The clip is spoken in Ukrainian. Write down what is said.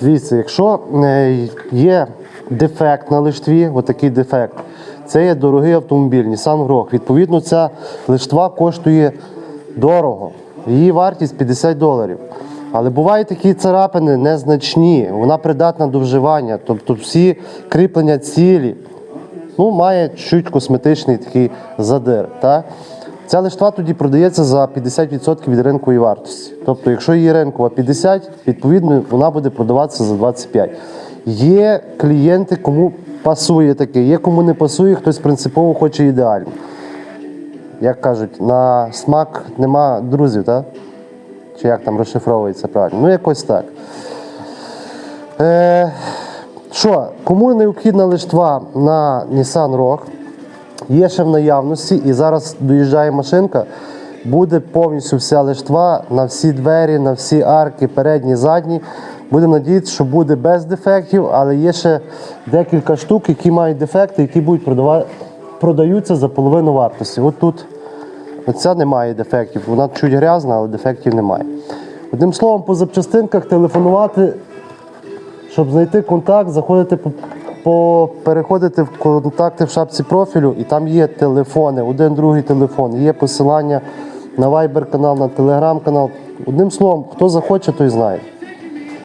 Дивіться, якщо е, є дефект на лиштві, отакий дефект, це є дорогий автомобіль, Nissan Grok. Відповідно, ця лиштва коштує дорого. Її вартість 50 доларів. Але бувають такі царапини незначні, вона придатна до вживання, тобто всі кріплення цілі. Ну, має чуть косметичний такий задир. Так? Ця лиштва тоді продається за 50% від ринкової вартості. Тобто, якщо її ринкова 50, відповідно вона буде продаватися за 25. Є клієнти, кому пасує таке, є кому не пасує, хтось принципово хоче ідеально. Як кажуть, на смак нема друзів, так? Чи як там розшифровується правильно? Ну, якось так. Е, що, кому необхідна лиштва на Nissan Rogue, є ще в наявності, і зараз доїжджає машинка, буде повністю вся лиштва на всі двері, на всі арки, передні, задні. Будемо надіятися, що буде без дефектів, але є ще декілька штук, які мають дефекти, які будуть продава... продаються за половину вартості. От тут оця немає дефектів, вона чуть грязна, але дефектів немає. Одним словом, по запчастинках телефонувати щоб знайти контакт, заходити по переходити в контакти в шапці профілю, і там є телефони, один другий телефон, є посилання на Viber канал, на Telegram канал. Одним словом, хто захоче, той знає.